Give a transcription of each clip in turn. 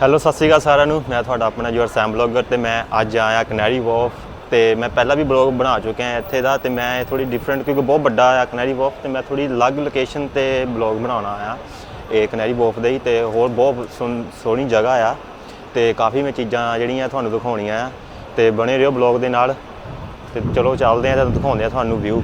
Hello ਸਤਿ ਸ਼੍ਰੀ ਅਕਾਲ ਸਾਰਿਆਂ ਨੂੰ। ਮੈਂ ਤੁਹਾਡਾ ਆਪਣਾ ਜੋਰ ਸੈਮ ਬਲੌਗਰ ਤੇ ਮੈਂ ਅੱਜ ਆਇਆ ਕਨੈਰੀ ਵੋਫ ਤੇ ਮੈਂ ਪਹਿਲਾਂ ਵੀ ਬਲੌਗ ਬਣਾ ਚੁੱਕਿਆ ਇੱਥੇ ਦਾ ਤੇ ਮੈਂ ਥੋੜੀ ਡਿਫਰੈਂਟ ਕਿਉਂਕਿ ਬਹੁਤ ਵੱਡਾ ਆ ਕਨੈਰੀ ਵੋਫ ਤੇ ਮੈਂ ਥੋੜੀ ਅਲੱਗ ਲੋਕੇਸ਼ਨ ਤੇ ਬਲੌਗ ਬਣਾਉਣਾ ਆਇਆ ਇਹ ਕਨੈਰੀ ਵੋਫ ਦੇ ਹੀ ਤੇ ਹੋਰ ਬਹੁਤ ਸੋਹਣ- ਸੋਹਣੀ ਜਗ੍ਹਾ ਆ ਤੇ ਕਾਫੀ ਮੈਂ ਚੀਜ਼ਾਂ ਜਿਹੜੀਆਂ ਤੁਹਾਨੂੰ ਦਿਖਾਉਣੀਆਂ ਆ ਤੇ ਬਣੇ ਰਹੋ ਬਲੌਗ ਦੇ ਨਾਲ ਤੇ ਚਲੋ ਚੱਲਦੇ ਆ ਤਾਂ ਦਿਖਾਉਂਦੇ ਆ ਤੁਹਾਨੂੰ ਵਿਊ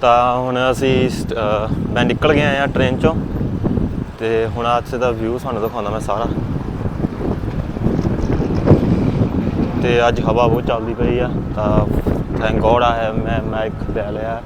ਤਾਂ ਹੁਣ ਅਸੀਂ ਸਟ- ਮੈਂ ਨਿਕਲ ਗਿਆ ਆ ਟ੍ਰੇਨ ਚੋਂ ਤੇ ਹੁਣ ਅੱਜ ਦਾ ਵਿਊ ਤੁਹਾਨੂੰ ਦਿਖਾਉਂਦਾ ਮੈਂ ਸਾਰਾ। ਤੇ ਅੱਜ ਹਵਾ ਬਹੁਤ ਚੱਲਦੀ ਪਈ ਆ, ਤਾਂ ਥੈਂਕ ਗੋਡ ਆ ਹੈ ਮੈਂ ਮਾਈਕ ਲੈ ਲਿਆ।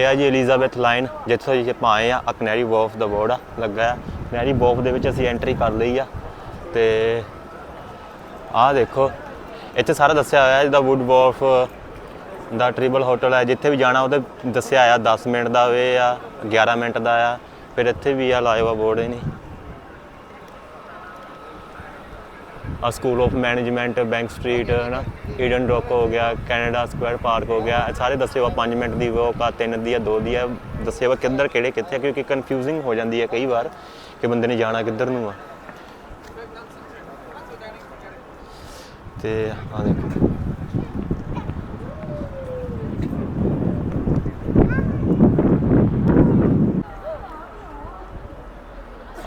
ਇਹ ਆ ਜੀ ਐਲਿਜ਼ਾਬੈਥ ਲਾਈਨ ਜਿੱਥੋਂ ਜੀ ਆਪਾਂ ਆਏ ਆ ਕਨੈਰੀ ਵੋਫ ਦਾ ਬੋਰਡ ਆ, ਲੱਗਾ ਆ। ਕਨੈਰੀ ਵੋਫ ਦੇ ਵਿੱਚ ਅਸੀਂ ਐਂਟਰੀ ਕਰ ਲਈ ਆ। ਤੇ ਆਹ ਦੇਖੋ, ਇੱਥੇ ਸਾਰਾ ਦੱਸਿਆ ਹੋਇਆ ਜਿਹਦਾ ਵੁੱਡ ਵੋਫ ਦਾ ਟ੍ਰਿਬਲ ਹੋਟਲ ਹੈ ਜਿੱਥੇ ਵੀ ਜਾਣਾ, ਉਹਦੇ ਦੱਸਿਆ ਆ 10 ਮਿੰਟ ਦਾ ਵੇ ਆ 11 ਮਿੰਟ ਦਾ ਆ। ਫਿਰ ਇੱਥੇ ਵੀ ਆ, ਲਾਇਆ ਵਾ ਬੋਰਡ ਇਹ ਨਹੀਂ। ਆ school of management bank street ਹੈ ਨਾ ਈਡਨ ਰੌਕ ਹੋ ਗਿਆ ਕੈਨੇਡਾ ਸਕੁਆਇਰ ਪਾਰਕ ਹੋ ਗਿਆ ਸਾਰੇ ਦੱਸੇ ਵਾ 5 ਮਿੰਟ ਦੀ ਵਾਕ ਆ 3 ਦੀ ਆ 2 ਦੀ ਆ ਦੱਸੇ ਵਾ ਕਿੱਧਰ ਕਿਹੜੇ ਕਿੱਥੇ ਆ, ਕਿਉਂਕਿ ਕਨਫਿਊਜ਼ਿੰਗ ਹੋ ਜਾਂਦੀ ਹੈ ਕਈ ਵਾਰ ਕਿ ਬੰਦੇ ਨੇ ਜਾਣਾ ਕਿੱਧਰ ਨੂੰ ਆ। ਤੇ ਆ ਦੇਖੋ।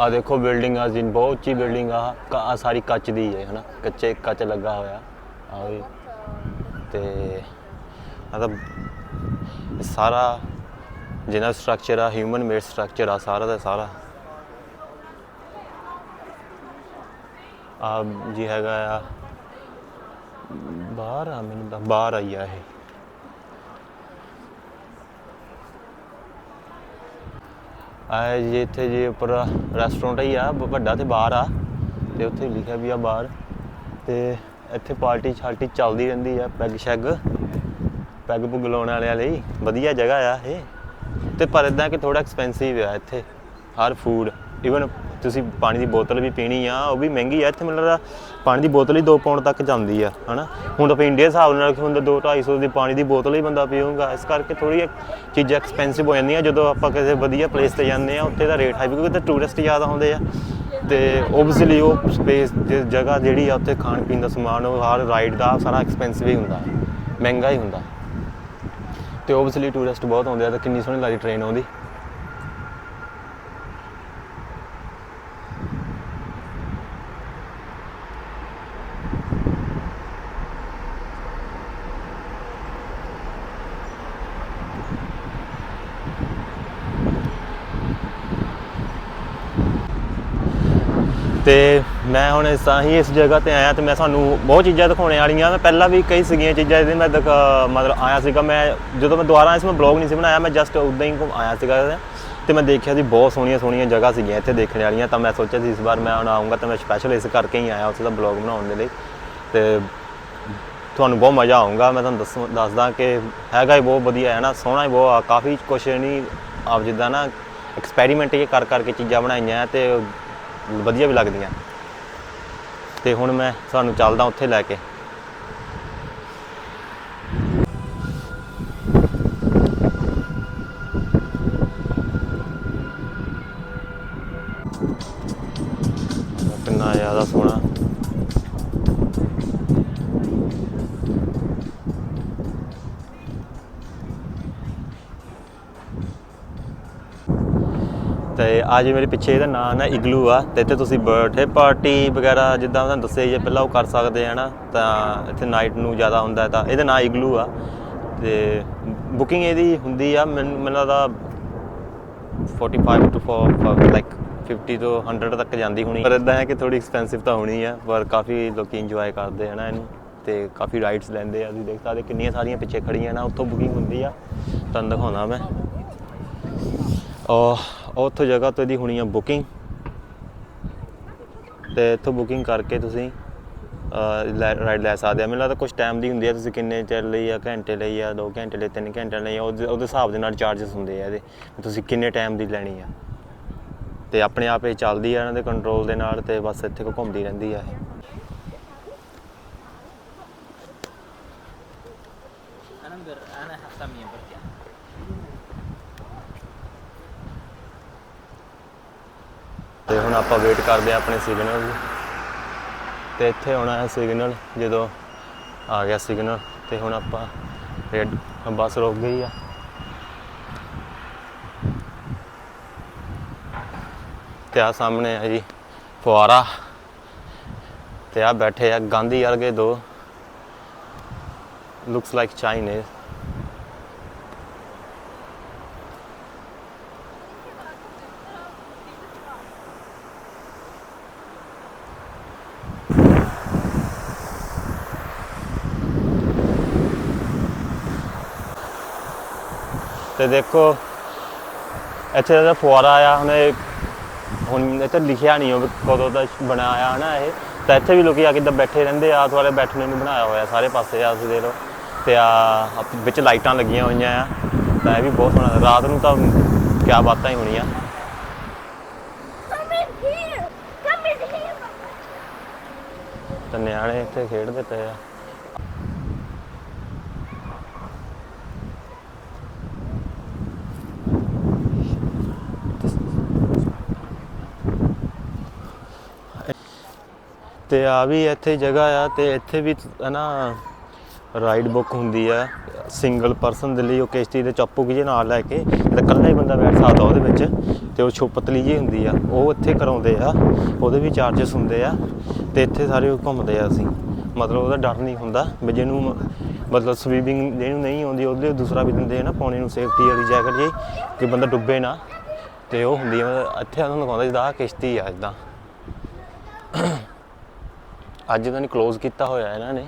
ਆ ਦੇਖੋ ਬਿਲਡਿੰਗ ਆ, ਜਿਨ ਬਹੁਤ ਉੱਚੀ ਬਿਲਡਿੰਗ ਆ, ਕ- ਆਹ ਸਾਰੀ ਕੱਚ ਦੀ ਹੈ, ਹਨਾ? ਕੱਚੇ, ਕੱਚ ਲੱਗਾ ਹੋਇਆ। ਆ ਵੀ। ਤੇ ਆ ਸਾਰਾ ਜਿਹਨਾਂ ਸਟਰਕਚਰ ਆ ਹਿਊਮਨ ਮੇਡ ਸਟਰਕਚਰ ਆ, ਸਾਰਾ ਦਾ ਸਾਰਾ। ਆ ਜੀ ਹੈਗਾ ਆ, ਬਾਹਰ ਆ ਮੈਨੂੰ ਤਾਂ, ਬਾਹਰ ਆਈ ਆ ਇਹ। ਆ ਜੀ, ਇੱਥੇ ਜੇ ਉੱਪਰ ਰੈਸਟੋਰੈਂਟ ਹੀ ਆ ਬ- ਵੱਡਾ ਤੇ ਬਾਹਰ ਆ। ਤੇ ਉੱਥੇ ਲਿਖਿਆ ਵੀ ਆ ਬਾਹਰ। ਤੇ ਇੱਥੇ ਪਾਰਟੀ ਛਾਲਟੀ ਚੱਲਦੀ ਰਹਿੰਦੀ ਆ, ਪੈਗ ਸ਼ੈਗ। ਪੈਗ ਪੁਗ ਲਾਉਣ ਵਾਲਿਆਂ ਲਈ ਵਧੀਆ ਜਗ੍ਹਾ ਆ ਇਹ। ਤੇ ਪਰ ਇਦਾਂ ਕਿ ਥੋੜਾ ਐਕਸਪੈਂਸਿਵ ਆ ਇੱਥੇ। ਹਰ ਫੂਡ ਇਵਨ ਤੁਸੀਂ ਪਾਣੀ ਦੀ ਬੋਤਲ ਵੀ ਪੀਣੀ ਆ, ਉਹ ਵੀ ਮਹਿੰਗੀ ਆ, ਇੱਥੇ ਮੈਨੂੰ ਲੱਗਦਾ ਪਾਣੀ ਦੀ ਬੋਤਲ ਹੀ 2 ਪਾਉਂਡ ਤੱਕ ਜਾਂਦੀ ਆ, ਹਨਾ? ਹੁਣ ਤਾਂ ਆਪਾਂ ਇੰਡੀਆ ਹਿਸਾਬ ਨਾਲ ਹੁੰਦਾ 2 250 ਦੀ ਪਾਣੀ ਦੀ ਬੋਤਲ ਹੀ ਬੰਦਾ ਪੀਊਗਾ, ਇਸ ਕਰਕੇ ਥੋੜੀ ਚੀਜ਼ਾਂ ਐਕਸਪੈਂਸਿਵ ਹੋ ਜਾਂਦੀਆਂ, ਜਦੋਂ ਆਪਾਂ ਕਿਸੇ ਵਧੀਆ ਪਲੇਸ ਤੇ ਜਾਂਦੇ ਆ, ਉੱਥੇ ਦਾ ਰੇਟ ਹਾਈ ਕਿਉਂਕਿ ਉੱਥੇ ਟੂਰਿਸਟ ਜ਼ਿਆਦਾ ਹੁੰਦੇ ਆ। ਤੇ ਓਬਵੀਅਸਲੀ ਉਹ ਸਪੇਸ ਜਗ੍ਹਾ ਜਿਹੜੀ ਆ, ਉੱਥੇ ਖਾਣ ਪੀਣ ਦਾ ਸਮਾਨ, ਉਹ ਹਰ ਰਾਈਡ ਦਾ ਸਾਰਾ ਐਕਸਪੈਂਸਿਵ ਹੀ ਹੁੰਦਾ, ਮਹਿੰਗਾ ਹੀ ਹੁੰਦਾ। ਤੇ ਓਬਵੀਅਸਲੀ ਟੂਰਿਸਟ ਬਹੁਤ ਆਉਂਦੇ ਆ, ਤੇ ਕਿੰਨੀ ਸੋਹਣੀ ਲੱਗਦੀ ਟ੍ਰੇਨ ਆਉਂਦੀ। ਤੇ ਮੈਂ ਹੁਣ ਇਸ ਤਾਂ ਹੀ ਇਸ ਜਗ੍ਹਾ ਤੇ ਆਇਆ ਤੇ ਮੈਂ ਤੁਹਾਨੂੰ ਬਹੁਤ ਚੀਜ਼ਾਂ ਦਿਖਾਉਣੇ ਵਾਲੀਆਂ ਮੈਂ ਪਹਿਲਾਂ ਵੀ ਕਈ ਸੀਗੀਆਂ ਚੀਜ਼ਾਂ ਜਿਹਦੇ ਮੈਂ ਦਿਖਾ- ਮਤਲਬ ਆਇਆ ਸੀਗਾ। ਮੈਂ ਜਦੋਂ ਮੈਂ ਦੁਬਾਰਾ ਇਸ ਸੀ ਮੈਂ ਬਲੌਗ ਨਹੀਂ ਸੀ ਬਣਾਇਆ, ਮੈਂ ਜਸਟ ਉਦਾਂ ਹੀ ਘੁੰਮ ਆਇਆ ਸੀਗਾ ਤੇ ਮੈਂ ਦੇਖਿਆ ਸੀ ਬਹੁਤ ਸੋਹਣੀਆਂ ਸੋਹਣੀਆਂ ਜਗ੍ਹਾ ਸੀਗੀਆਂ ਇੱਥੇ ਦੇਖਣ ਵਾਲੀਆਂ। ਤਾਂ ਮੈਂ ਸੋਚਿਆ ਸੀ ਇਸ ਵਾਰ ਮੈਂ ਹੁਣ ਆਉਂਗਾ ਤਾਂ ਮੈਂ ਸਪੈਸ਼ਲ ਇਸ ਕਰਕੇ ਹੀ ਆਇਆ ਉੱਥੇ ਦਾ ਬਲੌਗ ਬਣਾਉਣ ਦੇ ਲਈ। ਤੇ ਤੁਹਾਨੂੰ ਬਹੁਤ ਮਜ਼ਾ ਆਊਗਾ। ਮੈਂ ਤੁਹਾਨੂੰ ਦੱਸ ਦੱਸਦਾ ਕਿ ਹੈਗਾ ਹੀ ਬਹੁਤ ਵਧੀਆ ਹੈ ਨਾ। ਸੋਹਣਾ ਹੀ ਬਹੁਤ ਆ। ਕਾਫੀ ਕੁਛ ਨਹੀਂ, ਆਪ ਜਿੱਦਾਂ ਨਾ ਐਕਸਪੈਰੀਮੈਂਟ ਇਹ ਕਰ ਕਰਕੇ ਚੀਜ਼ਾਂ ਬਣਾਈਆਂ ਤੇ ਵਧੀਆ ਵੀ ਲੱਗਦੀਆਂ। ਤੇ ਹੁਣ ਮੈਂ ਤੁਹਾਨੂੰ ਚੱਲਦਾ ਉੱਥੇ ਲੈ ਕੇ। ਕਿੰਨਾ ਜ਼ਿਆਦਾ ਸੋਹਣਾ। ਤੇ ਅੱਜ ਮੇਰੇ ਪਿੱਛੇ ਇਹਦਾ ਨਾਮ ਨਾ ਇਗਲੂ ਆ ਤੇ ਇੱਥੇ ਤੁਸੀਂ ਬਰਥਡੇ ਪਾਰਟੀ ਵਗੈਰਾ ਜਿੱਦਾਂ ਤੁਹਾਨੂੰ ਦੱਸਿਆ ਜੇ ਪਹਿਲਾਂ ਉਹ ਕਰ ਸਕਦੇ ਆ ਨਾ ਤਾਂ ਇੱਥੇ ਨਾਈਟ ਨੂੰ ਜ਼ਿਆਦਾ ਹੁੰਦਾ ਤਾਂ ਇਹਦਾ ਨਾਮ ਇਗਲੂ ਆ। ਤੇ ਬੁਕਿੰਗ ਇਹਦੀ ਹੁੰਦੀ ਆ, ਮੈਨੂੰ ਮੈਨੂੰ ਲੱਗਦਾ 45 ਟੂ 4 ਲਾਈਕ 50 ਤੋਂ 100 ਤੱਕ ਜਾਂਦੀ ਹੋਣੀ। ਪਰ ਇਦਾਂ ਹੈ ਕਿ ਥੋੜੀ ਐਕਸਪੈਂਸਿਵ ਤਾਂ ਹੋਣੀ ਆ, ਪਰ ਕਾਫੀ ਲੋਕੀ ਇੰਜੋਏ ਕਰਦੇ ਆ ਨਾ ਇਹਨੂੰ ਤੇ ਕਾਫੀ ਰਾਈਡਸ ਲੈਂਦੇ ਆ। ਤੁਸੀਂ ਦੇਖ ਸਕਦੇ ਕਿੰਨੀਆਂ ਸਾਰੀਆਂ ਪਿੱਛੇ ਖੜੀਆਂ ਨਾ, ਉੱਥੋਂ ਬੁਕਿੰਗ ਹੁੰਦੀ ਆ। ਤੁਹਾਨੂੰ ਦਿਖਾਉਣਾ ਮੈਂ। ਉਹ ਉੱਥੋਂ ਜਗ੍ਹਾ ਤੋਂ ਇਹਦੀ ਹੋਣੀ ਆ ਬੁਕਿੰਗ। ਤੇ ਇੱਥੋਂ ਬੁਕਿੰਗ ਕਰਕੇ ਤੁਸੀਂ ਰਾਈਡ ਲੈ ਸਕਦੇ ਆ। ਮੈਨੂੰ ਲੱਗਦਾ ਕੁਝ ਟਾਈਮ ਦੀ ਹੁੰਦੀ ਆ, ਤੁਸੀਂ ਕਿੰਨੇ ਚਿਰ ਲਈ ਆ, ਘੰਟੇ ਲਈ ਆ 2 ਘੰਟੇ ਲਈ 3 ਘੰਟੇ ਲਈ ਆ, ਉਹਦੇ ਉਹਦੇ ਹਿਸਾਬ ਦੇ ਨਾਲ ਚਾਰजेस ਹੁੰਦੇ ਆ ਇਹਦੇ। ਤੁਸੀਂ ਕਿੰਨੇ ਟਾਈਮ ਦੀ ਲੈਣੀ ਆ। ਤੇ ਆਪਣੇ ਆਪ ਇਹ ਚੱਲਦੀ ਆ ਇਹਨਾਂ ਦੇ ਕੰਟਰੋਲ ਦੇ ਨਾਲ ਤੇ ਬਸ ਇੱਥੇ ਕੋ ਘੁੰਮਦੀ ਰਹਿੰਦੀ ਆ ਇਹ। انا انا حسامي ਤੇ ਹੁਣ ਆਪਾਂ ਵੇਟ ਕਰਦੇ ਆ ਆਪਣੇ ਸਿਗਨਲ ਦੀ। ਤੇ ਇੱਥੇ ਆਉਣਾ ਹੈ ਸਿਗਨਲ ਜਦੋਂ ਆ ਗਿਆ ਸਿਗਨਲ ਤੇ ਹੁਣ ਆਪਾਂ ਰੈਡ ਬੱਸ ਰੁਕ ਗਈ ਆ। ਤੇ ਆ ਸਾਹਮਣੇ ਹੈ ਜੀ ਫੁਆਰਾ। ਤੇ ਆ ਬੈਠੇ ਆ ਗਾਂਧੀ ਵਰਗੇ ਦੋ। ਲੁਕਸ ਲਾਈਕ ਚਾਈਨੀਜ਼ ਤੇ ਦੇਖੋ ਇੱਥੇ ਦਾ ਫੁਆਰਾ ਆ ਹੁਣ ਇਹ ਹੁਣ ਇੱਥੇ ਲਿਖਿਆ ਨਹੀਂ ਉਹ ਕਦੋਂ ਦਾ ਬਣਾਇਆ ਹਨਾ ਇਹ। ਤਾਂ ਇੱਥੇ ਵੀ ਲੋਕੀ ਆ ਕੇ ਇੱਦਾਂ ਬੈਠੇ ਰਹਿੰਦੇ ਆ ਆਲੇ ਬੈਠਣੇ ਨੂੰ ਬਣਾਇਆ ਹੋਇਆ ਸਾਰੇ ਪਾਸੇ ਆ ਤੁਸੀਂ ਦੇਖ ਲਓ। ਤੇ ਆ ਵਿੱਚ ਲਾਈਟਾਂ ਲੱਗੀਆਂ ਹੋਈਆਂ ਆ। ਤਾਂ ਇਹ ਵੀ ਬਹੁਤ ਸੋਹਣਾ ਰਾਤ ਨੂੰ ਤਾਂ ਕਿਆ ਬਾਤਾਂ ਹੀ ਹੋਣੀਆਂ! ਤਾਂ ਨਿਆਣੇ ਇੱਥੇ ਖੇਡਦੇ ਪਏ ਆ। ਤੇ ਆ ਵੀ ਇੱਥੇ ਜਗ੍ਹਾ ਆ ਤੇ ਇੱਥੇ ਵੀ ਹਨਾ ਰਾਈਡ ਬੁੱਕ ਹੁੰਦੀ ਆ। ਸਿੰਗਲ ਪਰਸਨ ਦੇ ਲਈ ਉਹ ਕਿਸ਼ਤੀ ਦੇ ਚਾਪੂ ਜਿਹੇ ਨਾਲ ਲੈ ਕੇ ਤੇ ਇਕੱਲਾ ਹੀ ਬੰਦਾ ਬੈਠ ਸਕਦਾ ਉਹਦੇ ਵਿੱਚ ਤੇ ਉਹ ਛੋ ਪਤਲੀ ਜਿਹੀ ਹੁੰਦੀ ਆ। ਉਹ ਇੱਥੇ ਕਰਾਉਂਦੇ ਆ, ਉਹਦੇ ਵੀ ਚਾਰजेस ਹੁੰਦੇ ਆ ਤੇ ਇੱਥੇ ਸਾਰੇ ਉਹ ਘੁੰਮਦੇ ਆ ਅਸੀਂ। ਮਤਲਬ ਉਹਦਾ ਡਰ ਨਹੀਂ ਹੁੰਦਾ ਵੀ ਜਿਹਨੂੰ ਮਤਲਬ ਸਵੀਮਿੰਗ ਜਿਹਨੂੰ ਨਹੀਂ ਆਉਂਦੀ ਉਹਦੇ ਲਈ ਦੂਸਰਾ ਵੀ ਦਿੰਦੇ ਆ ਨਾ ਪਾਣੀ ਨੂੰ ਸੇਫਟੀ ਵਾਲੀ ਜੈਕਟ ਜੀ ਕਿ ਬੰਦਾ ਡੁੱਬੇ ਨਾ ਤੇ ਉਹ ਹੁੰਦੀ ਆ। ਮਤਲਬ ਇੱਥੇ ਉਹਨਾਂ ਲਗਾਉਂਦਾ ਜਿੱਦਾਂ ਆਹ ਕਿਸ਼ਤੀ ਆ ਇਦਾਂ ਅੱਜ ਤਾਂ ਨਹੀਂ ਕਲੋਜ਼ ਕੀਤਾ ਹੋਇਆ ਇਹਨਾਂ ਨੇ।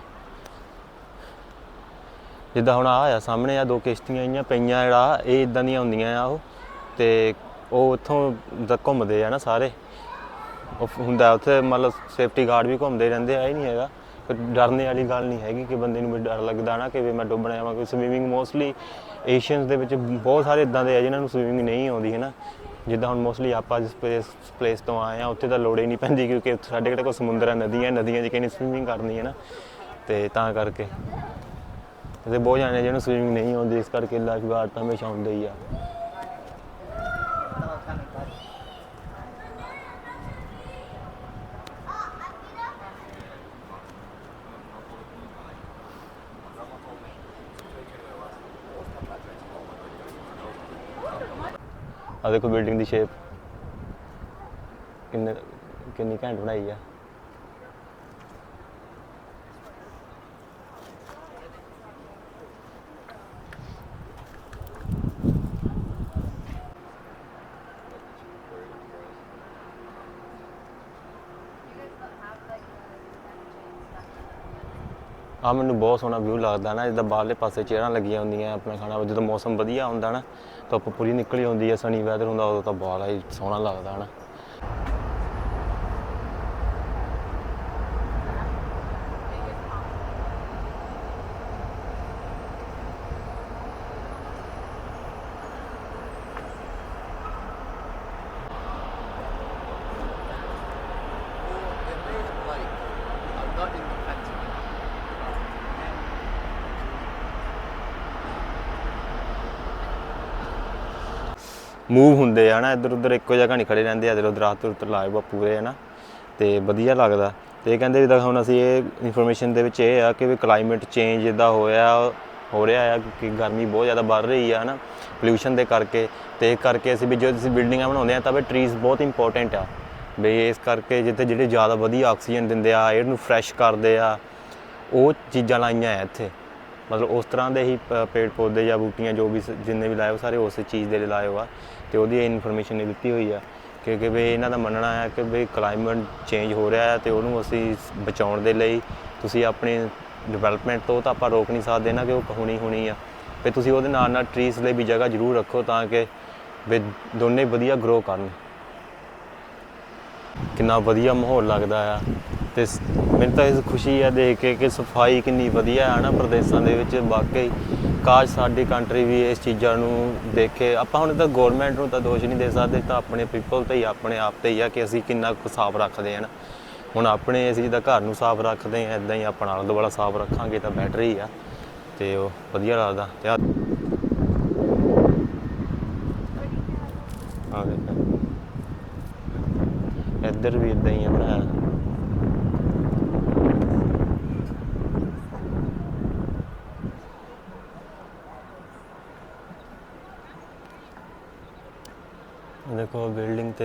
ਜਿੱਦਾਂ ਹੁਣ ਆ ਆ, ਸਾਹਮਣੇ ਆ ਦੋ ਕਿਸ਼ਤੀਆਂ ਆਈਆਂ ਪਈਆਂ, ਜਿਹੜਾ ਇਹ ਇਦਾਂ ਦੀਆਂ ਹੁੰਦੀਆਂ ਆ ਉਹ। ਤੇ ਉਹ ਉੱਥੋਂ ਦਾ, ਘੁੰਮਦੇ ਆ ਨਾ ਸਾਰੇ। ਉਹ ਹੁੰਦਾ ਉੱਥੇ ਮਤਲਬ ਸੇਫਟੀ ਗਾਰਡ ਵੀ ਘੁੰਮਦੇ ਰਹਿੰਦੇ ਆ, ਇਹ ਨਹੀਂ ਹੈਗਾ। ਡਰਨੇ ਵਾਲੀ ਗੱਲ ਨਹੀਂ ਹੈਗੀ ਕਿ ਬੰਦੇ ਨੂੰ ਵੀ ਡਰ ਲੱਗਦਾ ਨਾ ਕਿ ਵੀ ਮੈਂ ਡੁੱਬਣਾ ਆਵਾਂ ਕੋਈ ਸਵੀਮਿੰਗ ਮੋਸਟਲੀ ਏਸ਼ੀਅਨਸ ਦੇ ਵਿੱਚ ਬਹੁਤ ਸਾਰੇ ਇਦਾਂ ਦੇ ਆ ਜਿਨ੍ਹਾਂ ਨੂੰ ਸਵੀਮਿੰਗ ਨਹੀਂ ਆਉਂਦੀ, ਹੈ ਨਾ। ਜਿੱਦਾਂ ਹੁਣ ਮੋਸਟਲੀ ਆਪਾਂ ਜਿਸ ਪਲੇਸ ਪਲੇਸ ਤੋਂ ਆਏ ਆ ਉੱਥੇ ਤਾਂ ਲੋੜ ਹੀ ਨਹੀਂ ਪੈਂਦੀ ਕਿਉਂਕਿ ਸਾਡੇ ਕਿਹੜੇ ਕੋਈ ਸਮੁੰਦਰ ਆ, ਨਦੀਆਂ ਨਦੀਆਂ 'ਚ ਕਿਹਨੇ ਸਵੀਮਿੰਗ ਕਰਨੀ ਹੈ ਨਾ, ਤੇ ਤਾਂ ਕਰਕੇ। ਤੇ ਬਹੁਤ ਜਾਣੇ ਜਿਹਨੂੰ ਸਵੀਮਿੰਗ ਨਹੀਂ ਆਉਂਦੀ, ਇਸ ਕਰਕੇ ਲਾਈਫ ਗਾਰਡ ਤਾਂ ਹਮੇਸ਼ਾ ਹੁੰਦੇ ਹੀ ਆ। ਆ ਦੇਖੋ ਬਿਲਡਿੰਗ ਦੀ ਸ਼ੇਪ ਕਿੰਨੇ ਕਿੰਨੀ ਘੈਂਟ ਬਣਾਈ ਆ। ਮੈਨੂੰ ਬਹੁਤ ਸੋਹਣਾ ਵਿਊ ਲੱਗਦਾ ਨਾ, ਜਿੱਦਾਂ ਬਾਹਰਲੇ ਪਾਸੇ ਚੇਅਰਾਂ ਲੱਗੀਆਂ ਹੁੰਦੀਆਂ, ਆਪਣਾ ਖਾਣਾ, ਜਦੋਂ ਮੌਸਮ ਵਧੀਆ ਹੁੰਦਾ ਨਾ ਧੁੱਪ ਪੂਰੀ ਨਿਕਲੀ ਹੁੰਦੀ ਹੈ ਸਨੀ ਵੈਦਰ ਹੁੰਦਾ, ਉਦੋਂ ਤਾਂ ਬਹੁਤ ਹੀ ਸੋਹਣਾ ਲੱਗਦਾ ਨਾ। ਮੂਵ ਹੁੰਦੇ ਆ ਨਾ ਇੱਧਰ ਉੱਧਰ ਇੱਕੋ ਜਗ੍ਹਾ ਨਹੀਂ ਖੜੇ ਰਹਿੰਦੇ ਆ, ਜਦੋਂ ਉੱਧਰ ਦਰਖਤ ਉੱਤਰ ਲਾਏ ਵਾ ਪੂਰੇ ਹੈ ਨਾ ਤੇ ਵਧੀਆ ਲੱਗਦਾ। ਤੇ ਇਹ ਕਹਿੰਦੇ ਜਿੱਦਾਂ ਹੁਣ ਅਸੀਂ ਇਹ ਇਨਫੋਰਮੇਸ਼ਨ ਦੇ ਵਿੱਚ ਇਹ ਆ ਕਿ ਵੀ ਕਲਾਈਮੇਟ ਚੇਂਜ ਜਿੱਦਾਂ ਹੋਇਆ, ਹੋ ਰਿਹਾ ਆ ਕਿ ਗਰਮੀ ਬਹੁਤ ਜ਼ਿਆਦਾ ਵੱਧ ਰਹੀ ਆ ਨਾ ਪੋਲਿਊਸ਼ਨ ਦੇ ਕਰਕੇ। ਤੇ ਇਹ ਕਰਕੇ ਅਸੀਂ ਵੀ ਜਦੋਂ ਅਸੀਂ ਬਿਲਡਿੰਗਾਂ ਬਣਾਉਂਦੇ ਆ, ਤਾਂ ਵੀ ਟਰੀਜ਼ ਬਹੁਤ ਇੰਪੋਰਟੈਂਟ ਆ। ਵੀ ਇਸ ਕਰਕੇ ਜਿੱਥੇ ਜਿਹੜੇ ਜ਼ਿਆਦਾ ਵਧੀਆ ਆਕਸੀਜਨ ਦਿੰਦੇ ਆ 에ਅਰ ਨੂੰ ਫਰੈਸ਼ ਕਰਦੇ ਆ, ਉਹ ਚੀਜ਼ਾਂ ਲਾਈਆਂ ਆ ਇੱਥੇ। ਮਤਲਬ ਉਸ ਤਰ੍ਹਾਂ ਦੇ ਹੀ ਪੇੜ ਪੌਦੇ ਜਾਂ ਬੂਟੀਆਂ ਜੋ ਵੀ ਸ- ਜਿੰਨੇ ਵੀ ਲਾਏ ਉਹ ਸਾਰੇ ਉਸੇ ਚੀਜ਼ ਦੇ ਲਈ ਲਾਏ ਹੋ ਆ। ਤੇ ਉਹਦੀ ਇਨਫੋਰਮੇਸ਼ਨ ਨੇ ਦਿੱਤੀ ਹੋਈ ਆ ਕਿਉਂਕਿ ਵੀ ਇਹਨਾਂ ਦਾ ਮੰਨਣਾ ਹੈ ਕਿ ਵੀ ਕਲਾਈਮੇਟ ਚੇਂਜ ਹੋ ਰਿਹਾ ਹੈ ਤੇ ਉਹਨੂੰ ਅਸੀਂ ਬਚਾਉਣ ਦੇ ਲਈ ਤੁਸੀਂ ਆਪਣੀ ਡਿਵੈਲਪਮੈਂਟ ਤੋਂ ਤਾਂ ਆਪਾਂ ਰੋਕ ਨਹੀਂ ਸਕਦੇ ਨਾ ਕਿ ਉਹ ਹੋਣੀ ਹੋਣੀ ਆ। ਤੇ ਤੁਸੀਂ ਉਹਦੇ ਨਾਲ ਨਾਲ ਟਰੀਜ਼ ਲਈ ਵੀ ਜਗ੍ਹਾ ਜ਼ਰੂਰ ਰੱਖੋ ਤਾਂ ਕਿ ਵੀ ਦੋਨੇ ਵਧੀਆ ਗਰੋ ਕਰਨ। ਕਿੰਨਾ ਵਧੀਆ ਮਾਹੌਲ ਲੱਗਦਾ ਆ। ਤੇ ਮੈਨੂੰ ਤਾਂ ਇਸ ਖੁਸ਼ੀ ਆ ਦੇਖ ਕੇ ਕਿ ਸਫ਼ਾਈ ਕਿੰਨੀ ਵਧੀਆ ਹੈ ਨਾ ਪ੍ਰਦੇਸ਼ਾਂ ਦੇ ਵਿੱਚ। ਵਾਕਈ ਕਾਸ਼ ਸਾਡੀ ਕੰਟਰੀ ਵੀ ਇਸ ਚੀਜ਼ਾਂ ਨੂੰ ਦੇਖੇ। ਆਪਾਂ ਹੁਣ ਤਾਂ ਗਵਰਨਮੈਂਟ ਨੂੰ ਤਾਂ ਦੋਸ਼ ਨਹੀਂ ਦੇ ਸਕਦੇ, ਤਾਂ ਆਪਣੇ ਪੀਪਲ ਤੇ ਹੀ, ਆਪਣੇ ਆਪ ਤੇ ਹੀ ਆ ਕਿ ਅਸੀਂ ਕਿੰਨਾ ਕੁ ਸਾਫ਼ ਰੱਖਦੇ ਹਾਂ ਨਾ। ਹੁਣ ਆਪਣੇ ਅਸੀਂ ਜਿੱਦਾਂ ਘਰ ਨੂੰ ਸਾਫ਼ ਰੱਖਦੇ ਹਾਂ ਇਦਾਂ ਹੀ ਆਪਣਾ ਆਲਾ ਦੁਆਲਾ ਸਾਫ਼ ਰੱਖਾਂਗੇ ਤਾਂ ਬੈਟਰ ਹੀ ਆ। ਤੇ ਉਹ ਵਧੀਆ ਲੱਗਦਾ, ਤੇ ਆ ਇੱਧਰ ਵੀ ਇਦਾਂ ਹੀ ਆ ਬਣਾਇਆ ਇਹ ਦੇਖੋ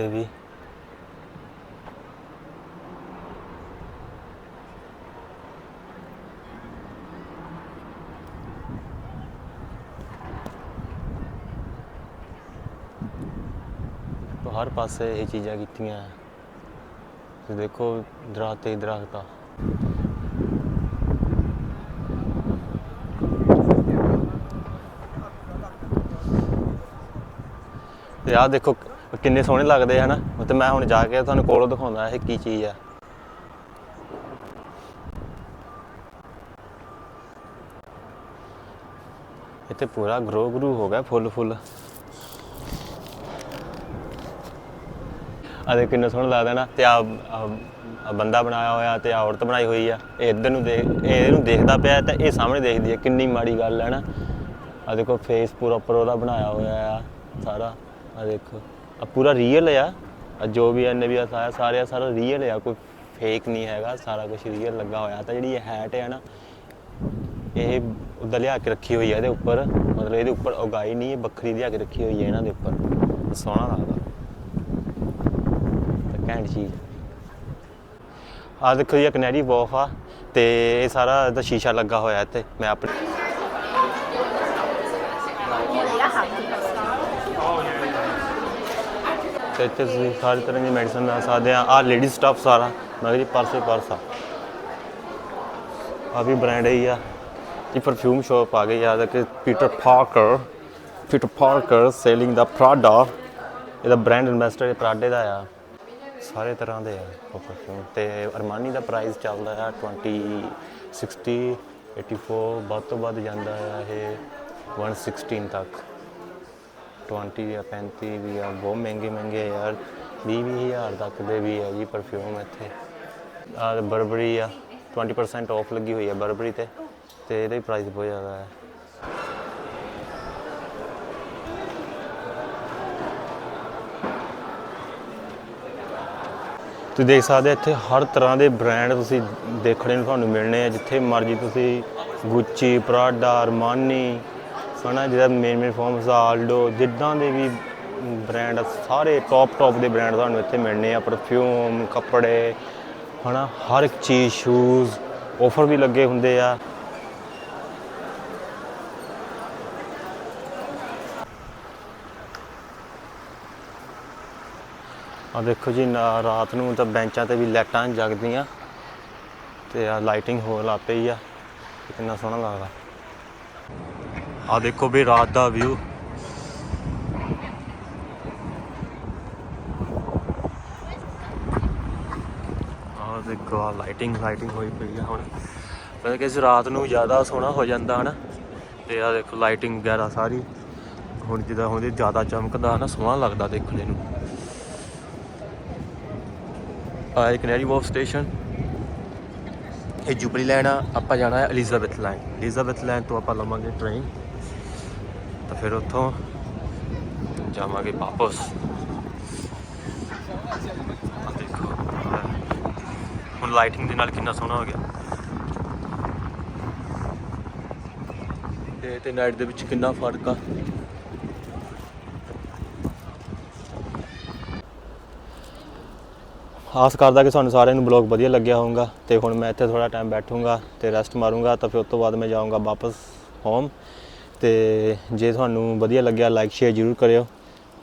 ਬਿਲਡਿੰਗ ਤੇ ਵੀ ਤੋਂ ਹਰ ਪਾਸੇ ਇਹ ਚੀਜ਼ਾਂ ਕੀਤੀਆਂ ਤੇ ਦੇਖੋ ਦਰਖਤ ਹੀ ਦਰਖਤ ਆ ਤੇ ਆਹ ਦੇਖੋ ਕਿੰਨੇ ਸੋਹਣੇ ਲੱਗਦੇ ਹਨ? ਤੇ ਮੈਂ ਹੁਣ ਜਾ ਕੇ ਤੁਹਾਨੂੰ ਕੋਲੋਂ ਦਿਖਾਉਂਦਾ ਇਹ ਕੀ ਚੀਜ਼ ਆ। ਇੱਥੇ ਪੂਰਾ ਗਰੋ ਗਰੂ ਹੋ ਗਿਆ, ਫੁੱਲ ਫੁੱਲ। ਆ ਦੇ ਕਿੰਨਾ ਸੋਹਣਾ ਲੱਗਦਾ ਨਾ, ਤੇ ਆ ਬੰਦਾ ਬਣਾਇਆ ਹੋਇਆ ਤੇ ਆ ਔਰਤ ਬਣਾਈ ਹੋਈ ਆ। ਇਹ ਇੱਧਰ ਨੂੰ ਦੇਖ, ਇਹ ਇਹਨੂੰ ਦੇਖਦਾ ਪਿਆ ਤੇ ਇਹ ਸਾਹਮਣੇ ਦੇਖਦੀ ਹੈ ਕਿੰਨੀ ਮਾੜੀ ਗੱਲ ਹੈ ਨਾ ਆ ਦੇਖੋ ਫੇਸ ਪੂਰਾ ਉੱਪਰ ਉਹਦਾ ਬਣਾਇਆ ਹੋਇਆ ਆ, ਸਾਰਾ। ਆ ਦੇਖੋ। ਆ ਪੂਰਾ ਰੀਅਲ ਆ। ਆ ਜੋ ਵੀ ਇਹਨੇ ਵੀ ਆਇਆ ਸਾਰੇ ਸਾਰਾ ਰੀਅਲ ਆ। ਕੋਈ ਫੇਕ ਨਹੀਂ ਹੈਗਾ, ਸਾਰਾ ਕੁਝ ਰੀਅਲ ਲੱਗਾ ਹੋਇਆ। ਤਾਂ ਜਿਹੜੀ ਇਹ ਹੈਟ ਹੈ ਨਾ, ਇਹ ਉਦਾਂ ਲਿਆ ਕੇ ਰੱਖੀ ਹੋਈ ਹੈ ਇਹਦੇ ਉੱਪਰ। ਮਤਲਬ ਇਹਦੇ ਉੱਪਰ ਉਗਾਈ ਨਹੀਂ, ਇਹ ਵੱਖਰੀ ਲਿਆ ਕੇ ਰੱਖੀ ਹੋਈ ਹੈ ਇਹਨਾਂ ਦੇ ਉੱਪਰ। ਸੋਹਣਾ ਲੱਗਦਾ। ਤਾਂ ਘੈਂਟ ਚੀਜ਼ ਆ। ਦੇਖੋ ਜੀ ਇਹ ਕਨੈਰੀ ਵੋਫ ਆ। ਤੇ ਇਹ ਸਾਰਾ ਇਹਦਾ ਸ਼ੀਸ਼ਾ ਲੱਗਾ ਹੋਇਆ ਇੱਥੇ। ਮੈਂ ਆਪਣੇ ਤੇ ਇੱਥੇ ਤੁਸੀਂ ਸਾਰੀ ਤਰ੍ਹਾਂ ਦੀ ਮੈਡੀਸਨ ਲੈ ਸਕਦੇ ਆ ਆ ਲੇਡੀ ਸਟਾਫ ਸਾਰਾ। ਮੈਂ ਕਿਹਾ ਜੀ ਪਰਸ ਹੀ ਪਰਸ। ਆ ਵੀ ਬ੍ਰਾਂਡ ਹੀ ਆ। ਇਹ ਪਰਫਿਊਮ ਸ਼ਾਪ ਆ ਗਈ ਆ ਕਿ Peter Parker Peter Parker selling ਦਾ ਪ੍ਰਾਡਾ ਇਹਦਾ ਬ੍ਰਾਂਡ ਇਨਵੈਸਟਰ ਇਹ ਪ੍ਰਾਡੇ ਦਾ ਆ। ਸਾਰੇ ਤਰ੍ਹਾਂ ਦੇ ਆ ਪਰਫਿਊਮ ਤੇ ਅਰਮਾਨੀ ਦਾ ਪ੍ਰਾਈਸ ਚੱਲਦਾ ਆ 20 60 84 ਵੱਧ ਤੋਂ ਵੱਧ ਜਾਂਦਾ ਆ ਇਹ 116 ਤੱਕ। 20 ਜਾਂ 35 ਵੀ ਆ, ਬਹੁਤ ਮਹਿੰਗੇ ਮਹਿੰਗੇ ਆ ਯਾਰ। 20 ਵੀਹ ਹਜ਼ਾਰ ਤੱਕ ਦੇ ਵੀ ਆ ਜੀ ਪਰਫਿਊਮ ਇੱਥੇ। ਆ ਬਰਬਰੀ ਆ 20% ਆਫ ਲੱਗੀ ਹੋਈ ਆ ਬਰਬਰੀ ਤੇ ਤੇ ਇਹਦਾ ਹੀ ਪ੍ਰਾਈਸ ਬਹੁਤ ਜ਼ਿਆਦਾ ਹੈ ਤੁਸੀਂ ਦੇਖ ਸਕਦੇ ਇੱਥੇ ਹਰ ਤਰ੍ਹਾਂ ਦੇ ਬ੍ਰਾਂਡ ਤੁਸੀਂ ਦੇਖਣੇ ਨੂੰ ਤੁਹਾਨੂੰ ਮਿਲਣੇ ਆ, ਜਿੱਥੇ ਮਰਜ਼ੀ ਤੁਸੀਂ ਗੁੱਚੀ ਪ੍ਰਾਡਾ ਅਰਮਾਨੀ ਹਨਾ ਜਿਹਦਾ ਮੇਨ ਮੇਨ ਫਾਰਮਸ ਆਲਡੋ ਜਿੱਦਾਂ ਦੇ ਵੀ ਬ੍ਰਾਂਡ ਸਾਰੇ ਟੌਪ ਟੌਪ ਦੇ ਬ੍ਰਾਂਡ ਤੁਹਾਨੂੰ ਇੱਥੇ ਮਿਲਣੇ ਆ ਪਰਫਿਊਮ ਕੱਪੜੇ, ਹਨਾ, ਹਰ ਇੱਕ ਚੀਜ਼ ਸ਼ੂਜ਼ ਆਫਰ ਵੀ ਲੱਗੇ ਹੁੰਦੇ ਆ। ਆ ਦੇਖੋ ਜੀ, ਨਾ ਰਾਤ ਨੂੰ ਤਾਂ ਬੈਂਚਾਂ ਤੇ ਵੀ ਲਾਈਟਾਂ ਜਗਦੀਆਂ ਤੇ ਆ ਲਾਈਟਿੰਗ ਹੋ ਲਾ ਪਈ ਆ, ਕਿੰਨਾ ਸੋਹਣਾ ਲੱਗਦਾ। ਆ ਦੇਖੋ ਵੀ ਰਾਤ ਦਾ ਵਿਊ ਆ ਦੇਖੋ, ਆ ਲਾਈਟਿੰਗ ਲਾਈਟਿੰਗ ਹੋਈ ਪਈ ਆ ਹੁਣ। ਮੈਂ ਕਿਹਾ ਇਸ ਰਾਤ ਨੂੰ ਜ਼ਿਆਦਾ ਸੋਹਣਾ ਹੋ ਜਾਂਦਾ ਹਨਾ। ਤੇ ਆ ਦੇਖੋ ਲਾਈਟਿੰਗ ਵਗੈਰਾ ਸਾਰੀ। ਹੁਣ ਜਿੱਦਾਂ ਹੁੰਦੀ ਜ਼ਿਆਦਾ ਚਮਕਦਾ ਹਨਾ, ਸੋਹਣਾ ਲੱਗਦਾ ਦੇਖਣੇ ਨੂੰ। ਆ ਇੱਕ ਨੈਰੀ ਵੋਫ ਸਟੇਸ਼ਨ। ਇਹ ਜੁਬਲੀ ਲਾਈਨ ਆ, ਆਪਾਂ ਜਾਣਾ ਹੈ ਐਲਿਜ਼ਾਬੈਥ ਲਾਈਨ ਐਲਿਜ਼ਾਬੈਥ ਲਾਈਨ ਤੋਂ ਆਪਾਂ ਲਵਾਂਗੇ ਟ੍ਰੇਨ ਤਾਂ ਫਿਰ ਉੱਥੋਂ ਜਾਵਾਂਗੇ ਵਾਪਸ ਆ ਦੇਖੋ ਆਹ ਹੁਣ ਲਾਈਟਿੰਗ ਦੇ ਨਾਲ ਕਿੰਨਾ ਸੋਹਣਾ ਹੋ ਗਿਆ ਤੇ ਤੇ ਨਾਈਟ ਦੇ ਵਿੱਚ ਕਿੰਨਾ ਫ਼ਰਕ ਆ ਆਸ ਕਰਦਾ ਕਿ ਤੁਹਾਨੂੰ ਸਾਰਿਆਂ ਨੂੰ ਬਲੌਗ ਵਧੀਆ ਲੱਗਿਆ ਹੋਊਗਾ ਤੇ ਹੁਣ ਮੈਂ ਇੱਥੇ ਥੋੜਾ ਟਾਈਮ ਬੈਠੂੰਗਾ ਤੇ ਰੈਸਟ ਮਾਰੂੰਗਾ ਤਾਂ ਫਿਰ ਉਸ ਤੋਂ ਬਾਅਦ ਮੈਂ ਜਾਊਂਗਾ ਵਾਪਸ ਹੋਮ ਤੇ ਜੇ ਤੁਹਾਨੂੰ ਵਧੀਆ ਲੱਗਿਆ ਲਾਈਕ ਸ਼ੇਅਰ ਜ਼ਰੂਰ ਕਰਿਓ।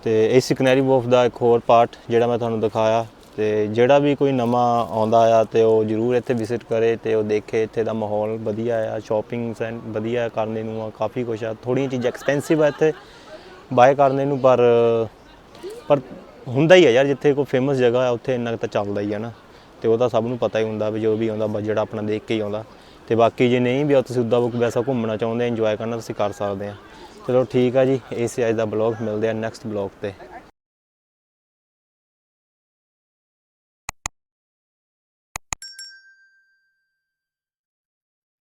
ਤੇ ਇਸ ਕਨੈਰੀ ਵੋਫ ਦਾ ਇੱਕ ਹੋਰ ਪਾਰਟ ਜਿਹੜਾ ਮੈਂ ਤੁਹਾਨੂੰ ਦਿਖਾਇਆ, ਤੇ ਜਿਹੜਾ ਵੀ ਕੋਈ ਨਵਾਂ ਆਉਂਦਾ ਆ ਤੇ ਉਹ ਜ਼ਰੂਰ ਇੱਥੇ ਵਿਜ਼ਿਟ ਕਰੇ ਤੇ ਉਹ ਦੇਖੇ, ਇੱਥੇ ਦਾ ਮਾਹੌਲ ਵਧੀਆ ਆ ਸ਼ਾਪਿੰਗ ਵਧੀਆ ਕਰਨੇ ਨੂੰ ਆ, ਕਾਫੀ ਕੁਝ ਆ। ਥੋੜੀਆਂ ਚੀਜ਼ਾਂ ਐਕਸਪੈਂਸਿਵ ਆ ਇੱਥੇ ਬਾਏ ਕਰਨੇ ਨੂੰ, ਪਰ ਪਰ ਹੁੰਦਾ ਹੀ ਆ ਯਾਰ, ਜਿੱਥੇ ਕੋਈ ਫੇਮਸ ਜਗ੍ਹਾ ਆ, ਉੱਥੇ ਇੰਨਾ ਕੁ ਤਾਂ ਚੱਲਦਾ ਹੀ ਆ ਨਾ। ਤੇ ਉਹਦਾ ਸਭ ਨੂੰ ਪਤਾ ਹੀ ਹੁੰਦਾ ਵੀ ਜੋ ਵੀ ਆਉਂਦਾ ਬਜਟ ਆਪਣਾ ਦੇਖ ਕੇ ਹੀ ਆਉਂਦਾ। ਤੇ ਬਾਕੀ ਜੇ ਨਹੀਂ ਵੀ ਆ, ਤੁਸੀਂ ਉੱਦਾਂ ਵੈਸਾ ਘੁੰਮਣਾ ਚਾਹੁੰਦੇ ਇੰਜੋਏ ਕਰਨਾ, ਤੁਸੀਂ ਕਰ ਸਕਦੇ ਆ। ਚਲੋ ਠੀਕ ਆ ਜੀ, ਇਸ ਅੱਜ ਦਾ ਬਲੌਗ ਮਿਲਦੇ ਆ ਨੈਕਸਟ ਬਲੌਗ ਤੇ।